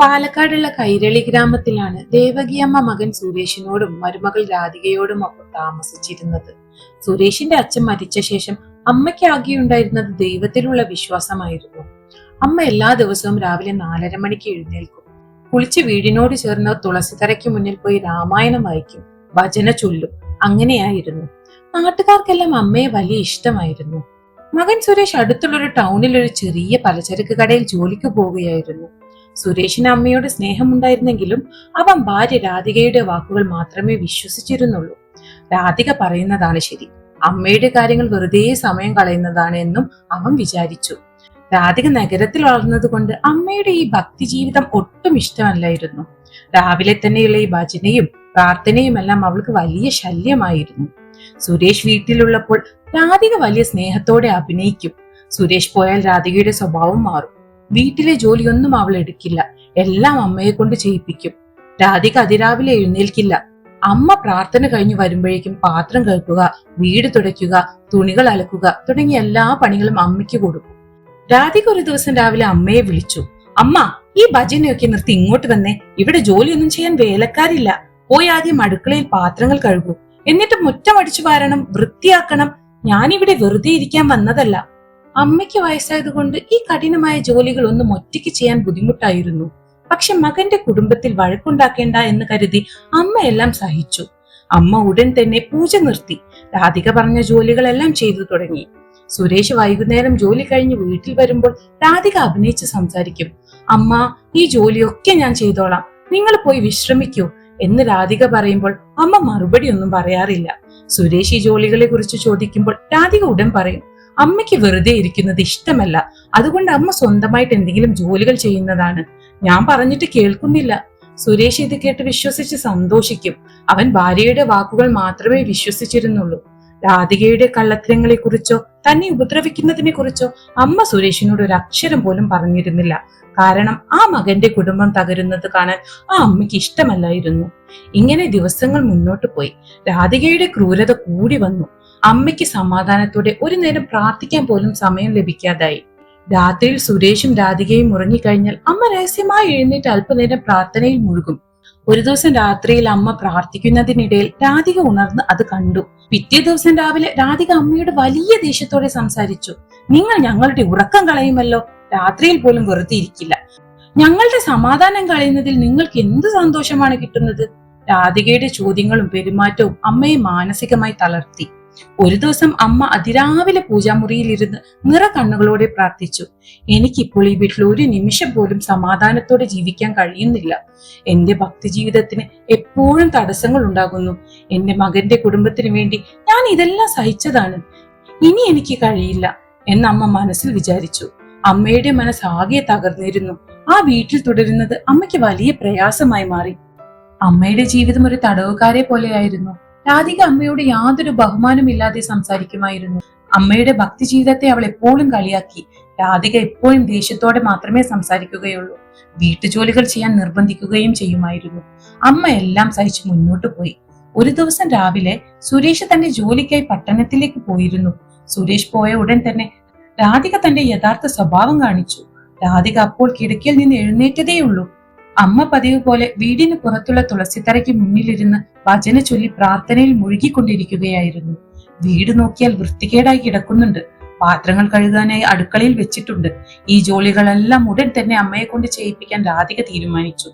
പാലക്കാടുള്ള കൈരളി ഗ്രാമത്തിലാണ് ദേവകിയമ്മ മകൻ സുരേഷിനോടും മരുമകൾ രാധികയോടും ഒപ്പം താമസിച്ചിരുന്നത്. സുരേഷിന്റെ അച്ഛൻ മരിച്ച ശേഷം അമ്മയ്ക്ക് ആകെയുണ്ടായിരുന്നത് ദൈവത്തിലുള്ള വിശ്വാസമായിരുന്നു. അമ്മ എല്ലാ ദിവസവും രാവിലെ നാലര മണിക്ക് എഴുന്നേൽക്കും. കുളിച്ച് വീടിനോട് ചേർന്ന് തുളസിത്തറയ്ക്ക് മുന്നിൽ പോയി രാമായണം വായിക്കും ഭജന ചൊല്ലും അങ്ങനെയായിരുന്നു. നാട്ടുകാർക്കെല്ലാം അമ്മയെ വലിയ ഇഷ്ടമായിരുന്നു. മകൻ സുരേഷ് അടുത്തുള്ളൊരു ടൗണിൽ ഒരു ചെറിയ പലചരക്ക് കടയിൽ ജോലിക്ക് പോവുകയായിരുന്നു. സുരേഷിന് അമ്മയോട് സ്നേഹമുണ്ടായിരുന്നെങ്കിലും അവൻ ഭാര്യ രാധികയുടെ വാക്കുകൾ മാത്രമേ വിശ്വസിച്ചിരുന്നുള്ളൂ. രാധിക പറയുന്നതാണ് ശരി. അമ്മയുടെ കാര്യങ്ങൾ വെറുതെ സമയം കളയുന്നതാണ് എന്നും അവൻ വിചാരിച്ചു. രാധിക നഗരത്തിൽ വളർന്നതുകൊണ്ട് അമ്മയുടെ ഈ ഭക്തി ജീവിതം ഒട്ടും ഇഷ്ടമല്ലായിരുന്നു. രാവിലെ തന്നെയുള്ള ഈ ഭജനയും പ്രാർത്ഥനയും എല്ലാം അവൾക്ക് വലിയ ശല്യമായിരുന്നു. സുരേഷ് വീട്ടിലുള്ളപ്പോൾ രാധിക വലിയ സ്നേഹത്തോടെ അഭിനയിക്കും. സുരേഷ് പോയാൽ രാധികയുടെ സ്വഭാവം മാറും. വീട്ടിലെ ജോലിയൊന്നും അവൾ എടുക്കില്ല. എല്ലാം അമ്മയെ കൊണ്ട് ചെയ്യിപ്പിക്കും. രാധിക അതിരാവിലെ എഴുന്നേൽക്കില്ല. അമ്മ പ്രാർത്ഥന കഴിഞ്ഞു വരുമ്പോഴേക്കും പാത്രം കഴുകുക വീട് തുടയ്ക്കുക തുണികൾ അലക്കുക തുടങ്ങിയ എല്ലാ പണികളും അമ്മയ്ക്ക് കൊടുക്കും. രാധിക ഒരു ദിവസം രാവിലെ അമ്മയെ വിളിച്ചു. അമ്മ ഈ ഭജനയൊക്കെ നിർത്തി ഇങ്ങോട്ട് വന്നേ. ഇവിടെ ജോലിയൊന്നും ചെയ്യാൻ വേലക്കാരില്ല. പോയി ആദ്യം അടുക്കളയിൽ പാത്രങ്ങൾ കഴുകൂ. എന്നിട്ട് മുറ്റമടിച്ചു വാരണം വൃത്തിയാക്കണം. ഞാനിവിടെ വെറുതെ ഇരിക്കാൻ വന്നതല്ല. അമ്മയ്ക്ക് വയസ്സായതുകൊണ്ട് ഈ കഠിനമായ ജോലികൾ ഒന്നും ഒറ്റയ്ക്ക് ചെയ്യാൻ ബുദ്ധിമുട്ടായിരുന്നു. പക്ഷെ മകന്റെ കുടുംബത്തിൽ വഴക്കുണ്ടാക്കേണ്ട എന്ന് കരുതി അമ്മ എല്ലാം സഹിച്ചു. അമ്മ ഉടൻ തന്നെ പൂജ നിർത്തി. രാധിക പറഞ്ഞ ജോലികളെല്ലാം ചെയ്തു തുടങ്ങി. സുരേഷ് വൈകുന്നേരം ജോലി കഴിഞ്ഞ് വീട്ടിൽ വരുമ്പോൾ രാധിക അഭിനയിച്ച് സംസാരിക്കും. അമ്മ ഈ ജോലിയൊക്കെ ഞാൻ ചെയ്തോളാം. നിങ്ങൾ പോയി വിശ്രമിക്കൂ എന്ന് രാധിക പറയുമ്പോൾ അമ്മ മറുപടി ഒന്നും പറയാറില്ല. സുരേഷ് ഈ ജോലികളെ കുറിച്ച് ചോദിക്കുമ്പോൾ രാധിക ഉടൻ പറയും. അമ്മയ്ക്ക് വെറുതെ ഇരിക്കുന്നത് ഇഷ്ടമല്ല. അതുകൊണ്ട് അമ്മ സ്വന്തമായിട്ട് എന്തെങ്കിലും ജോലികൾ ചെയ്യുന്നതാണ്. ഞാൻ പറഞ്ഞിട്ട് കേൾക്കുന്നില്ല. സുരേഷ് ഇത് കേട്ട് വിശ്വസിച്ച് സന്തോഷിക്കും. അവൻ ഭാര്യയുടെ വാക്കുകൾ മാത്രമേ വിശ്വസിച്ചിരുന്നുള്ളൂ. രാധികയുടെ കള്ളത്തരങ്ങളെ കുറിച്ചോ തന്നെ ഉപദ്രവിക്കുന്നതിനെ കുറിച്ചോ അമ്മ സുരേഷിനോട് ഒരു അക്ഷരം പോലും പറഞ്ഞിരുന്നില്ല. കാരണം ആ മകന്റെ കുടുംബം തകരുന്നത് കാണാൻ ആ അമ്മയ്ക്ക് ഇഷ്ടമല്ലായിരുന്നു. ഇങ്ങനെ ദിവസങ്ങൾ മുന്നോട്ട് പോയി. രാധികയുടെ ക്രൂരത കൂടി വന്നു. അമ്മയ്ക്ക് സമാധാനത്തോടെ ഒരു നേരം പ്രാർത്ഥിക്കാൻ പോലും സമയം ലഭിക്കാതായി. രാത്രിയിൽ സുരേഷും രാധികയും ഉറങ്ങിക്കഴിഞ്ഞാൽ അമ്മ രഹസ്യമായി എഴുന്നേറ്റ് അല്പനേരം പ്രാർത്ഥനയിൽ മുഴുകും. ഒരു ദിവസം രാത്രിയിൽ അമ്മ പ്രാർത്ഥിക്കുന്നതിനിടയിൽ രാധിക ഉണർന്ന് അത് കണ്ടു. പിറ്റേ ദിവസം രാവിലെ രാധിക അമ്മയോട് വലിയ ദേഷ്യത്തോടെ സംസാരിച്ചു. നിങ്ങൾ ഞങ്ങളുടെ ഉറക്കം കളയുമല്ലോ. രാത്രിയിൽ പോലും വെറുതെ ഇരിക്കില്ല. ഞങ്ങളുടെ സമാധാനം കളയുന്നതിൽ നിങ്ങൾക്ക് എന്ത് സന്തോഷമാണ് കിട്ടുന്നത്? രാധികയുടെ ചോദ്യങ്ങളും പെരുമാറ്റവും അമ്മയെ മാനസികമായി തളർത്തി. ഒരു ദിവസം അമ്മ അതിരാവിലെ പൂജാമുറിയിൽ ഇരുന്ന് നിറ കണ്ണുകളോടെ പ്രാർത്ഥിച്ചു. എനിക്കിപ്പോൾ ഈ വീട്ടിൽ ഒരു നിമിഷം പോലും സമാധാനത്തോടെ ജീവിക്കാൻ കഴിയുന്നില്ല. എന്റെ ഭക്തി ജീവിതത്തിന് എപ്പോഴും തടസ്സങ്ങൾ ഉണ്ടാകുന്നു. എന്റെ മകന്റെ കുടുംബത്തിന് വേണ്ടി ഞാൻ ഇതെല്ലാം സഹിച്ചതാണ്. ഇനി എനിക്ക് കഴിയില്ല എന്ന് അമ്മ മനസ്സിൽ വിചാരിച്ചു. അമ്മയുടെ മനസ്സ് ആകെ തകർന്നിരുന്നു. ആ വീട്ടിൽ തുടരുന്നത് അമ്മയ്ക്ക് വലിയ പ്രയാസമായി മാറി. അമ്മയുടെ ജീവിതം ഒരു തടവുകാരെ പോലെയായിരുന്നു. രാധിക അമ്മയോട് യാതൊരു ബഹുമാനമില്ലാതെ സംസാരിക്കുമായിരുന്നു. അമ്മയുടെ ഭക്തി ജീവിതത്തെ അവൾ എപ്പോഴും കളിയാക്കി. രാധിക എപ്പോഴും ദേഷ്യത്തോടെ മാത്രമേ സംസാരിക്കുകയുള്ളൂ. വീട്ടുജോലികൾ ചെയ്യാൻ നിർബന്ധിക്കുകയും ചെയ്യുമായിരുന്നു. അമ്മ എല്ലാം സഹിച്ച് മുന്നോട്ട് പോയി. ഒരു ദിവസം രാവിലെ സുരേഷ് തന്റെ ജോലിക്കായി പട്ടണത്തിലേക്ക് പോയിരുന്നു. സുരേഷ് പോയ ഉടൻ തന്നെ രാധിക തന്റെ യഥാർത്ഥ സ്വഭാവം കാണിച്ചു. രാധിക അപ്പോൾ കിടക്കയിൽ നിന്ന് എഴുന്നേറ്റതേയുള്ളൂ. അമ്മ പതിവ് പോലെ വീടിന് പുറത്തുള്ള തുളസിത്തറയ്ക്ക് മുന്നിലിരുന്ന് ഭജന ചൊല്ലി പ്രാർത്ഥനയിൽ മുഴുകിക്കൊണ്ടിരിക്കുകയായിരുന്നു. വീട് നോക്കിയാൽ വൃത്തികേടായി കിടക്കുന്നുണ്ട്. പാത്രങ്ങൾ കഴുകാനായി അടുക്കളയിൽ വെച്ചിട്ടുണ്ട്. ഈ ജോലികളെല്ലാം ഉടൻ തന്നെ അമ്മയെ കൊണ്ട് ചെയ്യിപ്പിക്കാൻ രാധിക തീരുമാനിച്ചു.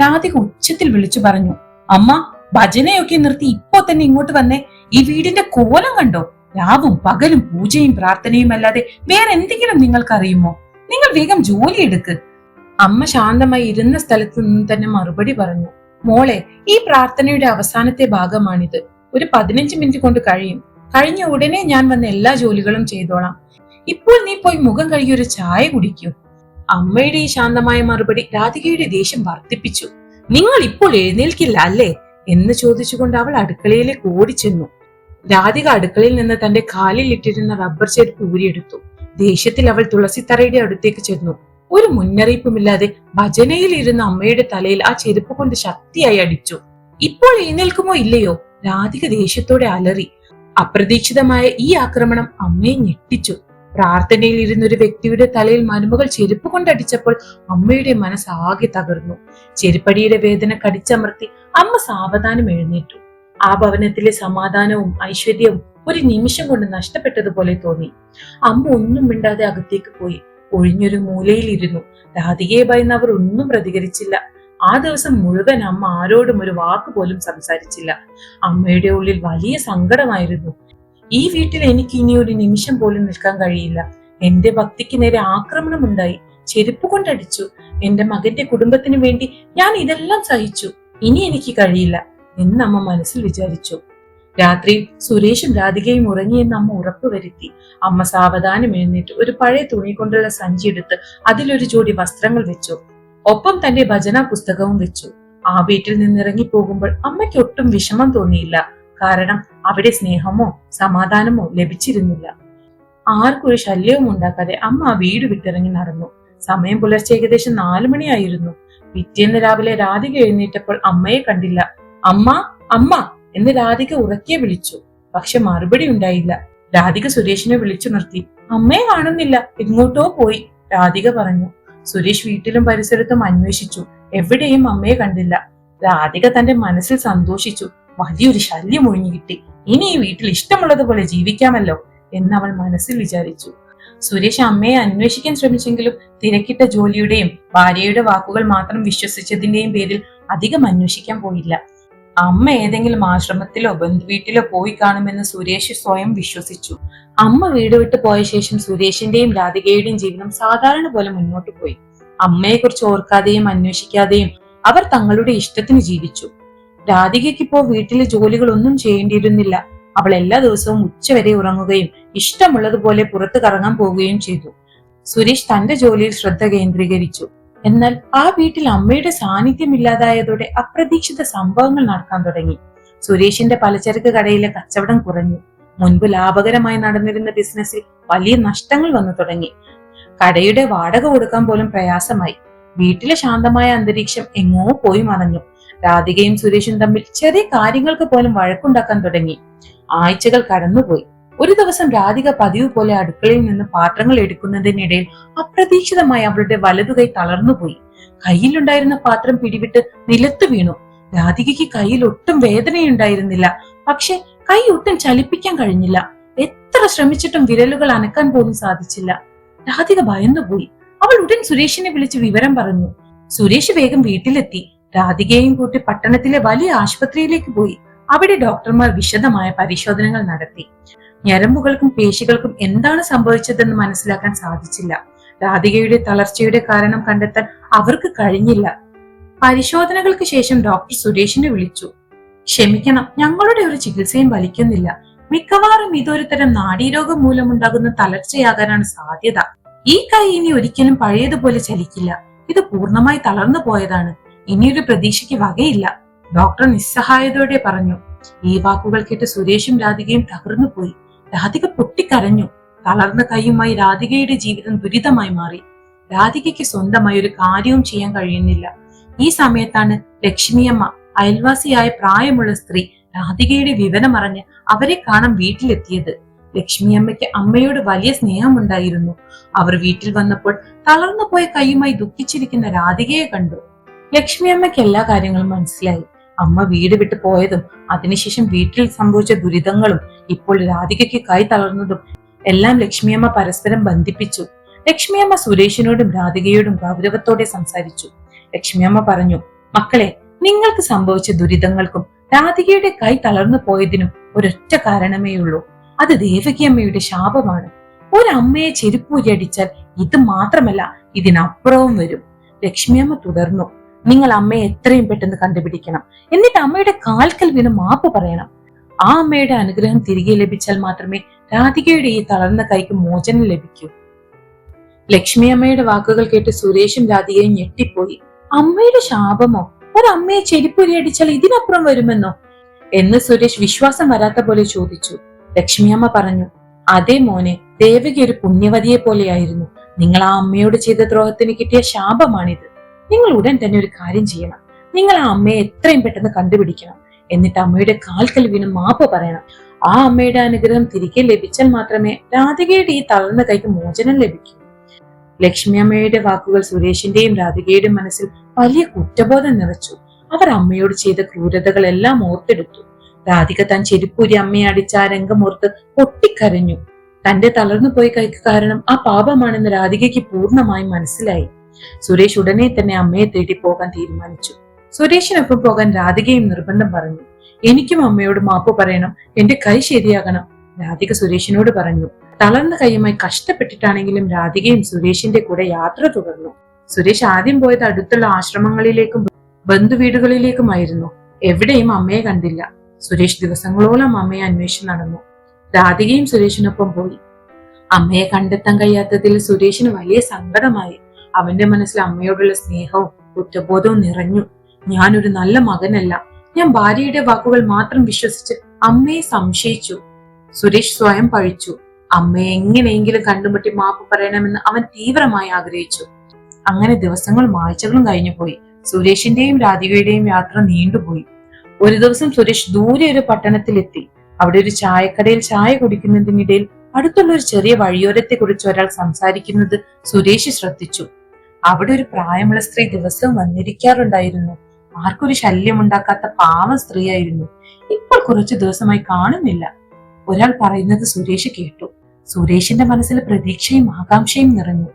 രാധിക ഉച്ചത്തിൽ വിളിച്ചു പറഞ്ഞു അമ്മ ഭജനയൊക്കെ നിർത്തി ഇപ്പോ തന്നെ ഇങ്ങോട്ട് വന്നേ. ഈ വീടിന്റെ കോലം കണ്ടോ? രാവും പകലും പൂജയും പ്രാർത്ഥനയും അല്ലാതെ വേറെ എന്തെങ്കിലും നിങ്ങൾക്ക് അറിയുമോ നിങ്ങൾ വേഗം ജോലി എടുക്ക്. അമ്മ ശാന്തമായി ഇരുന്ന സ്ഥലത്ത് നിന്ന് തന്നെ മറുപടി പറഞ്ഞു മോളെ ഈ പ്രാർത്ഥനയുടെ അവസാനത്തെ ഭാഗമാണിത്. ഒരു പതിനഞ്ച് മിനിറ്റ് കൊണ്ട് കഴിയും. കഴിഞ്ഞ ഉടനെ ഞാൻ വന്ന എല്ലാ ജോലികളും ചെയ്തോളാം. ഇപ്പോൾ നീ പോയി മുഖം കഴുകി ഒരു ചായ കുടിക്കൂ. അമ്മയുടെ ഈ ശാന്തമായ മറുപടി രാധികയുടെ ദേഷ്യം വർദ്ധിപ്പിച്ചു. നിങ്ങൾ ഇപ്പോൾ എഴുന്നേൽക്കില്ല അല്ലേ? എന്ന് ചോദിച്ചുകൊണ്ട് അവൾ അടുക്കളയിലേക്ക് ഓടിച്ചെന്നു. രാധിക അടുക്കളയിൽ നിന്ന് തന്റെ കാലിൽ ഇട്ടിരുന്ന റബ്ബർ ചെരുപ്പ് ഊരിയെടുത്തു. ദേഷ്യത്തിൽ അവൾ തുളസിത്തറയുടെ അടുത്തേക്ക് ചെന്നു. ഒരു മുന്നറിയിപ്പുമില്ലാതെ ഭജനയിൽ ഇരുന്ന അമ്മയുടെ തലയിൽ ആ ചെരുപ്പ് കൊണ്ട് ശക്തിയായി അടിച്ചു. ഇപ്പോൾ എഴുന്നേൽക്കുമോ ഇല്ലയോ? രാധിക ദേഷ്യത്തോടെ അലറി. അപ്രതീക്ഷിതമായ ഈ ആക്രമണം അമ്മയെ ഞെട്ടിച്ചു. പ്രാർത്ഥനയിൽ ഇരുന്ന ഒരു വ്യക്തിയുടെ തലയിൽ മരുമകൾ ചെരുപ്പ് കൊണ്ടടിച്ചപ്പോൾ അമ്മയുടെ മനസ്സ് ആകെ തകർന്നു. ചെരുപ്പടിയുടെ വേദന കടിച്ചമർത്തി അമ്മ സാവധാനം എഴുന്നേറ്റു. ആ ഭവനത്തിലെ സമാധാനവും ഐശ്വര്യവും ഒരു നിമിഷം കൊണ്ട് നഷ്ടപ്പെട്ടതുപോലെ തോന്നി. അമ്മ ഒന്നും മിണ്ടാതെ അകത്തേക്ക് പോയി. ഒഴിഞ്ഞൊരു മൂലയിലിരുന്നു. രാധികയെ ഭയന്ന് അവർ ഒന്നും പ്രതികരിച്ചില്ല. ആ ദിവസം മുഴുവൻ അമ്മ ആരോടും ഒരു വാക്ക് പോലും സംസാരിച്ചില്ല. അമ്മയുടെ ഉള്ളിൽ വലിയ സങ്കടമായിരുന്നു. ഈ വീട്ടിൽ എനിക്ക് ഇനി ഒരു നിമിഷം പോലും നിൽക്കാൻ കഴിയില്ല. എന്റെ ഭക്തിക്ക് നേരെ ആക്രമണം ഉണ്ടായി ചെരുപ്പ് കൊണ്ടടിച്ചു. എന്റെ മകന്റെ കുടുംബത്തിന് വേണ്ടി ഞാൻ ഇതെല്ലാം സഹിച്ചു. ഇനി എനിക്ക് കഴിയില്ല. എന്ന് അമ്മ മനസ്സിൽ വിചാരിച്ചു. രാത്രി സുരേഷും രാധികയും ഉറങ്ങിയെന്ന് അമ്മ ഉറപ്പുവരുത്തി അമ്മ സാവധാനം എഴുന്നേറ്റ്. ഒരു പഴയ തുണി കൊണ്ടുള്ള സഞ്ചി എടുത്ത് അതിലൊരു ജോഡി വസ്ത്രങ്ങൾ വെച്ചു. ഒപ്പം തന്റെ ഭജന പുസ്തകവും വെച്ചു. ആ വീട്ടിൽ നിന്നിറങ്ങി പോകുമ്പോൾ അമ്മയ്ക്ക് ഒട്ടും വിഷമം തോന്നിയില്ല. കാരണം അവിടെ സ്നേഹമോ സമാധാനമോ ലഭിച്ചിരുന്നില്ല. ആർക്കൊരു ശല്യവും ഉണ്ടാക്കാതെ അമ്മ ആ വീട് വിട്ടിറങ്ങി നടന്നു. സമയം പുലർച്ചെ ഏകദേശം നാലു മണിയായിരുന്നു. പിറ്റേന്ന് രാവിലെ രാധിക എഴുന്നേറ്റപ്പോൾ അമ്മയെ കണ്ടില്ല. അമ്മ അമ്മ! എന്ന് രാധിക ഉറക്കെ വിളിച്ചു. പക്ഷെ മറുപടി ഉണ്ടായില്ല. രാധിക സുരേഷിനെ വിളിച്ചു നിർത്തി. അമ്മയെ കാണുന്നില്ല. എങ്ങോട്ടോ പോയി രാധിക പറഞ്ഞു. സുരേഷ് വീട്ടിലും പരിസരത്തും അന്വേഷിച്ചു. എവിടെയും അമ്മയെ കണ്ടില്ല. രാധിക തന്റെ മനസ്സിൽ സന്തോഷിച്ചു. വലിയൊരു ശല്യം ഒഴിഞ്ഞു കിട്ടി. ഇനി ഈ വീട്ടിൽ ഇഷ്ടമുള്ളതുപോലെ ജീവിക്കാമല്ലോ എന്ന് അവൾ മനസ്സിൽ വിചാരിച്ചു. സുരേഷ് അമ്മയെ അന്വേഷിക്കാൻ ശ്രമിച്ചെങ്കിലും തിരക്കിട്ട ജോലിയുടെയും ഭാര്യയുടെ വാക്കുകൾ മാത്രം വിശ്വസിച്ചതിന്റെയും പേരിൽ അധികം അന്വേഷിക്കാൻ പോയില്ല. അമ്മ ഏതെങ്കിലും ആശ്രമത്തിലോ ബന്ധുവീട്ടിലോ പോയി കാണുമെന്ന് സുരേഷ് സ്വയം വിശ്വസിച്ചു. അമ്മ വീട് വിട്ടു പോയ ശേഷം സുരേഷിന്റെയും രാധികയുടെയും ജീവിതം സാധാരണ പോലെ മുന്നോട്ട് പോയി. അമ്മയെക്കുറിച്ച് ഓർക്കാതെയും അന്വേഷിക്കാതെയും അവർ തങ്ങളുടെ ഇഷ്ടത്തിന് ജീവിച്ചു. രാധികയ്ക്ക് ഇപ്പോൾ വീട്ടിലെ ജോലികളൊന്നും ചെയ്യേണ്ടിയിരുന്നില്ല. അവൾ എല്ലാ ദിവസവും ഉച്ചവരെ ഉറങ്ങുകയും ഇഷ്ടമുള്ളതുപോലെ പുറത്തു കറങ്ങാൻ പോവുകയും ചെയ്തു. സുരേഷ് തന്റെ ജോലിയിൽ ശ്രദ്ധ കേന്ദ്രീകരിച്ചു. എന്നാൽ ആ വീട്ടിൽ അമ്മയുടെ സാന്നിധ്യം ഇല്ലാതായതോടെ അപ്രതീക്ഷിത സംഭവങ്ങൾ നടക്കാൻ തുടങ്ങി. സുരേഷിന്റെ പലചരക്ക് കടയിലെ കച്ചവടം കുറഞ്ഞു. മുൻപ് ലാഭകരമായി നടന്നിരുന്ന ബിസിനസ്സിൽ വലിയ നഷ്ടങ്ങൾ വന്നു തുടങ്ങി. കടയുടെ വാടക കൊടുക്കാൻ പോലും പ്രയാസമായി. വീട്ടിലെ ശാന്തമായ അന്തരീക്ഷം എങ്ങോ പോയി മറഞ്ഞു. രാധികയും സുരേഷും തമ്മിൽ ചെറിയ കാര്യങ്ങൾക്ക് പോലും വഴക്കുണ്ടാക്കാൻ തുടങ്ങി. ആഴ്ചകൾ കടന്നുപോയി. ഒരു ദിവസം രാധിക പതിവ് പോലെ അടുക്കളയിൽ നിന്ന് പാത്രങ്ങൾ എടുക്കുന്നതിനിടയിൽ അപ്രതീക്ഷിതമായി അവളുടെ വലതുകൈ തളർന്നുപോയി കയ്യിലുണ്ടായിരുന്ന പാത്രം പിടിവിട്ട് നിലത്ത് വീണു. രാധികയ്ക്ക് കയ്യിൽ ഒട്ടും വേദനയുണ്ടായിരുന്നില്ല. പക്ഷെ കൈ ഒട്ടും ചലിപ്പിക്കാൻ കഴിഞ്ഞില്ല. എത്ര ശ്രമിച്ചിട്ടും വിരലുകൾ അനക്കാൻ പോലും സാധിച്ചില്ല. രാധിക ഭയന്നുപോയി. അവൾ ഉടൻ സുരേഷിനെ വിളിച്ച് വിവരം പറഞ്ഞു. സുരേഷ് വേഗം വീട്ടിലെത്തി. രാധികയെയും കൂട്ടി പട്ടണത്തിലെ വലിയ ആശുപത്രിയിലേക്ക് പോയി. അവിടെ ഡോക്ടർമാർ വിശദമായ പരിശോധനകൾ നടത്തി. ഞരമ്പുകൾക്കും പേശികൾക്കും എന്താണ് സംഭവിച്ചതെന്ന് മനസ്സിലാക്കാൻ സാധിച്ചില്ല. രാധികയുടെ തളർച്ചയുടെ കാരണം കണ്ടെത്താൻ അവർക്ക് കഴിഞ്ഞില്ല. പരിശോധനകൾക്ക് ശേഷം ഡോക്ടർ സുരേഷിനെ വിളിച്ചു. ക്ഷമിക്കണം ഞങ്ങളുടെ ഒരു ചികിത്സയും വലിക്കുന്നില്ല മിക്കവാറും ഇതൊരു തരം നാഡീരോഗം മൂലമുണ്ടാകുന്ന തളർച്ചയാകാനാണ് സാധ്യത. ഈ കൈ ഇനി ഒരിക്കലും പഴയതുപോലെ ചലിക്കില്ല. ഇത് പൂർണമായി തളർന്നു പോയതാണ്. ഇനിയൊരു പ്രതീക്ഷയ്ക്ക് വകയില്ല. ഡോക്ടർ നിസ്സഹായതയോടെ പറഞ്ഞു. ഈ വാക്കുകൾ കേട്ട് സുരേഷും രാധികയും തകർന്നു പോയി രാധിക പൊട്ടിക്കരഞ്ഞു. തളർന്ന കൈയുമായി രാധികയുടെ ജീവിതം ദുരിതമായി മാറി. രാധികയ്ക്ക് സ്വന്തമായി ഒരു കാര്യവും ചെയ്യാൻ കഴിയുന്നില്ല. ഈ സമയത്താണ് ലക്ഷ്മിയമ്മ അയൽവാസിയായ പ്രായമുള്ള സ്ത്രീ രാധികയുടെ വിവരം അറിഞ്ഞ് അവരെ കാണാൻ വീട്ടിലെത്തിയത്. ലക്ഷ്മിയമ്മയ്ക്ക് അമ്മയോട് വലിയ സ്നേഹമുണ്ടായിരുന്നു. അവർ വീട്ടിൽ വന്നപ്പോൾ തളർന്നു പോയ കൈയുമായി ദുഃഖിച്ചിരിക്കുന്ന രാധികയെ കണ്ടു. ലക്ഷ്മിയമ്മയ്ക്ക് എല്ലാ കാര്യങ്ങളും മനസ്സിലായി. അമ്മ വീട് വിട്ടു പോയതും അതിനുശേഷം വീട്ടിൽ സംഭവിച്ച ദുരിതങ്ങളും ഇപ്പോൾ രാധികയ്ക്ക് കൈ തളർന്നതും എല്ലാം ലക്ഷ്മിയമ്മ പരസ്പരം ബന്ധിപ്പിച്ചു. ലക്ഷ്മിയമ്മ സുരേഷിനോടും രാധികയോടും ഗൗരവത്തോടെ സംസാരിച്ചു. ലക്ഷ്മിയമ്മ പറഞ്ഞു മക്കളെ നിങ്ങൾക്ക് സംഭവിച്ച ദുരിതങ്ങൾക്കും രാധികയുടെ കൈ തളർന്നു പോയതിനും ഒരൊറ്റ കാരണമേയുള്ളൂ. അത് ദേവകിയമ്മയുടെ ശാപമാണ്. ഒരമ്മയെ ചെരുപ്പൂരി അടിച്ചാൽ ഇത് മാത്രമല്ല ഇതിനപ്പുറവും വരും. ലക്ഷ്മിയമ്മ തുടർന്നു നിങ്ങൾ അമ്മയെ എത്രയും പെട്ടെന്ന് കണ്ടുപിടിക്കണം. എന്നിട്ട് അമ്മയുടെ കാൽക്കൽ വീണ് മാപ്പ് പറയണം. ആ അമ്മയുടെ അനുഗ്രഹം തിരികെ ലഭിച്ചാൽ മാത്രമേ രാധികയുടെ ഈ തളർന്ന കൈക്ക് മോചനം ലഭിക്കൂ. ലക്ഷ്മി അമ്മയുടെ വാക്കുകൾ കേട്ട് സുരേഷും രാധികയും ഞെട്ടിപ്പോയി. അമ്മയുടെ ശാപമോ? ഒരമ്മയെ ചെരിപ്പുരി അടിച്ചാൽ ഇതിനപ്പുറം വരുമെന്നോ? എന്ന് സുരേഷ് വിശ്വാസം വരാത്ത പോലെ ചോദിച്ചു. ലക്ഷ്മിയമ്മ പറഞ്ഞു അതേ മോനെ ദേവകി ഒരു പുണ്യവതിയെ പോലെയായിരുന്നു. നിങ്ങൾ ആ അമ്മയോട് ചെയ്ത ദ്രോഹത്തിന് കിട്ടിയ ശാപമാണിത്. നിങ്ങൾ ഉടൻ തന്നെ ഒരു കാര്യം ചെയ്യണം. നിങ്ങൾ ആ അമ്മയെ എത്രയും പെട്ടെന്ന് കണ്ടുപിടിക്കണം. എന്നിട്ട് അമ്മയുടെ കാൽക്കൽ വീണ് മാപ്പ് പറയണം. ആ അമ്മയുടെ അനുഗ്രഹം തിരികെ ലഭിച്ചാൽ മാത്രമേ രാധികയുടെ ഈ തളർന്ന കൈക്ക് മോചനം ലഭിക്കൂ. ലക്ഷ്മി അമ്മയുടെ വാക്കുകൾ സുരേഷിന്റെയും രാധികയുടെയും മനസ്സിൽ വലിയ കുറ്റബോധം നിറച്ചു. അവർ അമ്മയോട് ചെയ്ത ക്രൂരതകളെല്ലാം ഓർത്തെടുത്തു. രാധിക താൻ ചെരുപ്പൂരി അമ്മയെ അടിച്ച ആ രംഗം രംഗമോർത്ത് പൊട്ടിക്കരഞ്ഞു. തന്റെ തളർന്നു പോയി കൈക്ക് കാരണം ആ പാപമാണെന്ന് രാധികയ്ക്ക് പൂർണമായും മനസ്സിലായി. സുരേഷ് ഉടനെ തന്നെ അമ്മയെ തേടി പോകാൻ തീരുമാനിച്ചു. സുരേഷിനൊപ്പം പോകാൻ രാധികയും നിർബന്ധം പറഞ്ഞു. എനിക്കും അമ്മയോട് മാപ്പ് പറയണം. എന്റെ കൈ ശരിയാകണം. രാധിക സുരേഷിനോട് പറഞ്ഞു. തളർന്ന കൈയുമായി കഷ്ടപ്പെട്ടിട്ടാണെങ്കിലും രാധികയും സുരേഷിന്റെ കൂടെ യാത്ര തുടർന്നു. സുരേഷ് ആദ്യം പോയത് അടുത്തുള്ള ആശ്രമങ്ങളിലേക്കും ബന്ധുവീടുകളിലേക്കുമായിരുന്നു. എവിടെയും അമ്മയെ കണ്ടില്ല. സുരേഷ് ദിവസങ്ങളോളം അമ്മയെ അന്വേഷിച്ച് നടന്നു. രാധികയും സുരേഷിനൊപ്പം പോയി. അമ്മയെ കണ്ടെത്താൻ കഴിയാത്തതിൽ സുരേഷിന് വലിയ സങ്കടമായി. അവന്റെ മനസ്സിൽ അമ്മയോടുള്ള സ്നേഹവും കുറ്റബോധവും നിറഞ്ഞു. ഞാനൊരു നല്ല മകനല്ല. ഞാൻ ഭാര്യയുടെ വാക്കുകൾ മാത്രം വിശ്വസിച്ച് അമ്മയെ സംശയിച്ചു. സുരേഷ് സ്വയം പഴിച്ചു. അമ്മയെ എങ്ങനെയെങ്കിലും കണ്ടുമുട്ടി മാപ്പ് പറയണമെന്ന് അവൻ തീവ്രമായി ആഗ്രഹിച്ചു. അങ്ങനെ ദിവസങ്ങളും ആഴ്ചകളും കഴിഞ്ഞുപോയി. സുരേഷിന്റെയും രാധികയുടെയും യാത്ര നീണ്ടുപോയി. ഒരു ദിവസം സുരേഷ് ദൂരെ ഒരു പട്ടണത്തിലെത്തി. അവിടെ ഒരു ചായക്കടയിൽ ചായ കുടിക്കുന്നതിനിടയിൽ അടുത്തുള്ള ഒരു ചെറിയ വഴിയോരത്തെ കുറിച്ച് ഒരാൾ സംസാരിക്കുന്നത് സുരേഷ് ശ്രദ്ധിച്ചു. അവിടെ ഒരു പ്രായമുള്ള സ്ത്രീ ദിവസവും വന്നിരിക്കാറുണ്ടായിരുന്നു. ആർക്കൊരു ശല്യമുണ്ടാക്കാത്ത പാവ സ്ത്രീയായിരുന്നു. ഇപ്പോൾ കുറച്ചു ദിവസമായി കാണുന്നില്ല. ഒരാൾ പറയുന്നത് സുരേഷ് കേട്ടു. സുരേഷിന്റെ മനസ്സിൽ പ്രതീക്ഷയും ആകാംക്ഷയും നിറഞ്ഞു.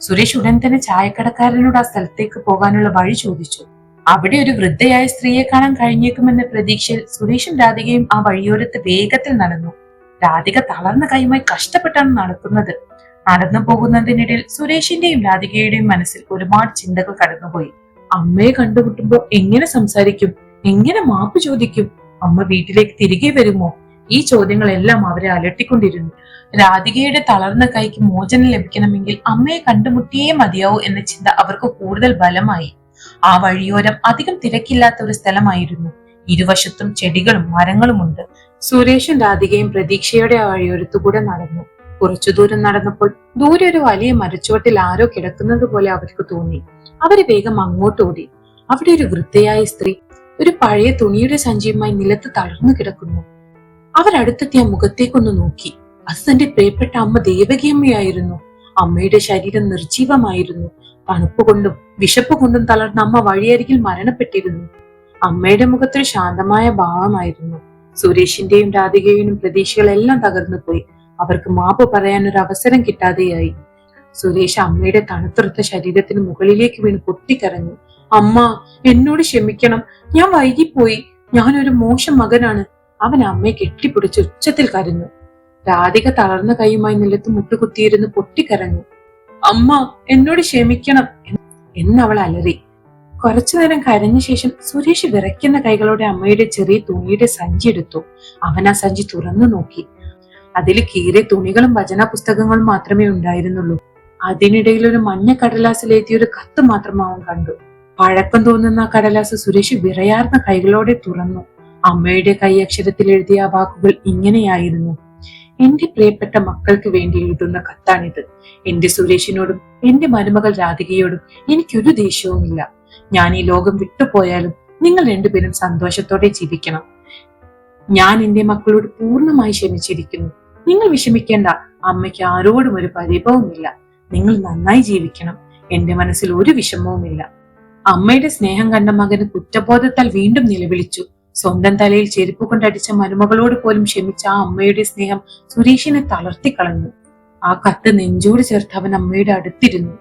സുരേഷ് ഉടൻ തന്നെ ചായക്കടക്കാരനോട് ആ സ്ഥലത്തേക്ക് പോകാനുള്ള വഴി ചോദിച്ചു. അവിടെ ഒരു വൃദ്ധയായ സ്ത്രീയെ കാണാൻ കഴിഞ്ഞേക്കുമെന്ന പ്രതീക്ഷയിൽ സുരേഷും രാധികയും ആ വഴിയോരത്ത് വേഗത്തിൽ നടന്നു. രാധിക തളർന്ന കൈയുമായി കഷ്ടപ്പെട്ടാണ് നടക്കുന്നത്. നടന്നു പോകുന്നതിനിടയിൽ സുരേഷിന്റെയും രാധികയുടെയും മനസ്സിൽ ഒരുപാട് ചിന്തകൾ കടന്നുപോയി. അമ്മയെ കണ്ടുമുട്ടുമ്പോൾ എങ്ങനെ സംസാരിക്കും? എങ്ങനെ മാപ്പ് ചോദിക്കും? അമ്മ വീട്ടിലേക്ക് തിരികെ വരുമോ? ഈ ചോദ്യങ്ങളെല്ലാം അവരെ അലട്ടിക്കൊണ്ടിരുന്നു. രാധികയുടെ തളർന്ന കൈക്ക് മോചനം ലഭിക്കണമെങ്കിൽ അമ്മയെ കണ്ടുമുട്ടിയേ മതിയാവൂ എന്ന ചിന്ത അവർക്ക് കൂടുതൽ ബലമായി. ആ വഴിയോരം അധികം തിരക്കില്ലാത്ത ഒരു സ്ഥലമായിരുന്നു. ഇരുവശത്തും ചെടികളും മരങ്ങളുമുണ്ട്. സുരേഷും രാധികയും പ്രതീക്ഷയുടെ ആ വഴിയോരത്തുകൂടെ നടന്നു. കുറച്ചു ദൂരം നടന്നപ്പോൾ ദൂരെ ഒരു വലിയ മരച്ചുവട്ടിൽ ആരോ കിടക്കുന്നത് പോലെ അവർക്ക് തോന്നി. അവർ വേഗം അങ്ങോട്ട് ഓടി. അവിടെ ഒരു വൃദ്ധയായ സ്ത്രീ ഒരു പഴയ തുണിയുടെ സഞ്ചിയുമായി നിലത്ത് തളർന്നു കിടക്കുന്നു. അവരടുത്തെത്തി ആ മുഖത്തേക്കൊന്ന് നോക്കി. അത് തന്റെ പ്രിയപ്പെട്ട അമ്മ ദേവകിയമ്മയായിരുന്നു. അമ്മയുടെ ശരീരം നിർജീവമായിരുന്നു. തണുപ്പ് കൊണ്ടും വിശപ്പ് കൊണ്ടും തളർന്ന അമ്മ വഴിയരികിൽ മരണപ്പെട്ടിരുന്നു. അമ്മയുടെ മുഖത്തൊരു ശാന്തമായ ഭാവമായിരുന്നു. സുരേഷിന്റെയും രാധികയുടെയും പ്രതീക്ഷകളെല്ലാം തകർന്നു പോയി അവർക്ക് മാപ്പ് പറയാൻ ഒരു അവസരം കിട്ടാതെയായി. സുരേഷ് അമ്മയുടെ തണുത്തുറത്ത ശരീരത്തിന് മുകളിലേക്ക് വീണ് പൊട്ടിക്കരഞ്ഞു അമ്മ എന്നോട് ക്ഷമിക്കണം. ഞാൻ വൈകിപ്പോയി. ഞാനൊരു മോശം മകനാണ്. അവൻ അമ്മയെ കെട്ടിപ്പിടിച്ച് ഉച്ചത്തിൽ കരഞ്ഞു. രാധിക തളർന്ന കൈയുമായി നിലത്ത് മുട്ടുകുത്തിയിരുന്ന് പൊട്ടിക്കരഞ്ഞു. അമ്മ എന്നോട് ക്ഷമിക്കണം എന്നവൾ അലറി. കുറച്ചു നേരം കരഞ്ഞ ശേഷം സുരേഷ് വിറയ്ക്കുന്ന കൈകളോടെ അമ്മയുടെ ചെറിയ തുണിയുടെ സഞ്ചി എടുത്തു. അവൻ ആ സഞ്ചി തുറന്നു നോക്കി. അതിൽ കീറിയ തുണികളും വചന പുസ്തകങ്ങളും മാത്രമേ ഉണ്ടായിരുന്നുള്ളൂ. അതിനിടയിൽ ഒരു മഞ്ഞ കടലാസിൽ എഴുതിയ ഒരു കത്ത് മാത്രം അവൻ കണ്ടു. പഴക്കം തോന്നുന്ന ആ കടലാസ് സുരേഷ് വിറയാർന്ന കൈകളോടെ തുറന്നു. അമ്മയുടെ കൈയക്ഷരത്തിൽ എഴുതിയ ആ വാക്കുകൾ ഇങ്ങനെയായിരുന്നു. എന്റെ പ്രിയപ്പെട്ട മക്കൾക്ക് വേണ്ടി എഴുതുന്ന കത്താണിത്. എന്റെ സുരേഷിനോടും എന്റെ മരുമകൾ രാധികയോടും എനിക്കൊരു ദേഷ്യവുമില്ല. ഞാൻ ഈ ലോകം വിട്ടുപോയാലും നിങ്ങൾ രണ്ടുപേരും സന്തോഷത്തോടെ ജീവിക്കണം. ഞാൻ എന്റെ മക്കളോട് പൂർണമായി ക്ഷമിച്ചിരിക്കുന്നു. നിങ്ങൾ വിഷമിക്കേണ്ട. അമ്മയ്ക്ക് ആരോടും ഒരു പരിഭവമില്ല നിങ്ങൾ നന്നായി ജീവിക്കണം. എന്റെ മനസ്സിൽ ഒരു വിഷമവുമില്ല. അമ്മയുടെ സ്നേഹം കണ്ട മകന് കുറ്റബോധത്താൽ വീണ്ടും നിലവിളിച്ചു. സ്വന്തം തലയിൽ ചെരുപ്പ് കൊണ്ടടിച്ച മരുമകളോട് പോലും ക്ഷമിച്ച ആ അമ്മയുടെ സ്നേഹം സുരേഷിനെ തളർത്തിക്കളഞ്ഞു ആ കത്ത് നെഞ്ചോട് ചേർത്ത് അവൻ അമ്മയുടെ അടുത്തിരുന്നു.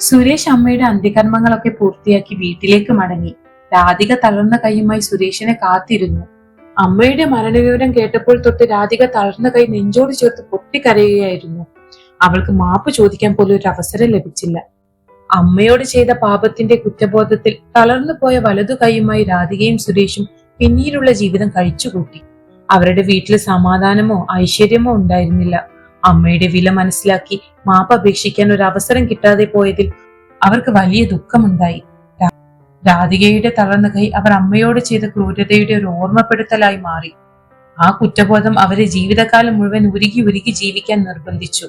സുരേഷ് അമ്മയുടെ അന്ത്യകർമ്മങ്ങളൊക്കെ പൂർത്തിയാക്കി വീട്ടിലേക്ക് മടങ്ങി. രാധിക തളർന്ന കൈയുമായി സുരേഷിനെ കാത്തിരുന്നു. അമ്മയുടെ മരണവിവരം കേട്ടപ്പോൾ തൊട്ട് രാധിക തളർന്ന കൈ നെഞ്ചോട് ചേർത്ത് പൊട്ടിക്കരയുകയായിരുന്നു. അവൾക്ക് മാപ്പ് ചോദിക്കാൻ പോലും ഒരു അവസരം ലഭിച്ചില്ല. അമ്മയോട് ചെയ്ത പാപത്തിന്റെ കുറ്റബോധത്തിൽ തളർന്നു പോയ വലതു കൈയുമായി രാധികയും സുരേഷും പിന്നീടുള്ള ജീവിതം കഴിച്ചുകൂട്ടി. അവരുടെ വീട്ടിൽ സമാധാനമോ ഐശ്വര്യമോ ഉണ്ടായിരുന്നില്ല. അമ്മയുടെ വില മനസ്സിലാക്കി മാപ്പ് അപേക്ഷിക്കാൻ ഒരു അവസരം കിട്ടാതെ പോയതിൽ അവർക്ക് വലിയ ദുഃഖമുണ്ടായി. രാധികയുടെ തളർന്ന കൈ അവർ അമ്മയോട് ചെയ്ത ക്രൂരതയുടെ ഒരു ഓർമ്മപ്പെടുത്തലായി മാറി. ആ കുറ്റബോധം അവരെ ജീവിതകാലം മുഴുവൻ ഉരുകി ഉരുകി ജീവിക്കാൻ നിർബന്ധിച്ചു.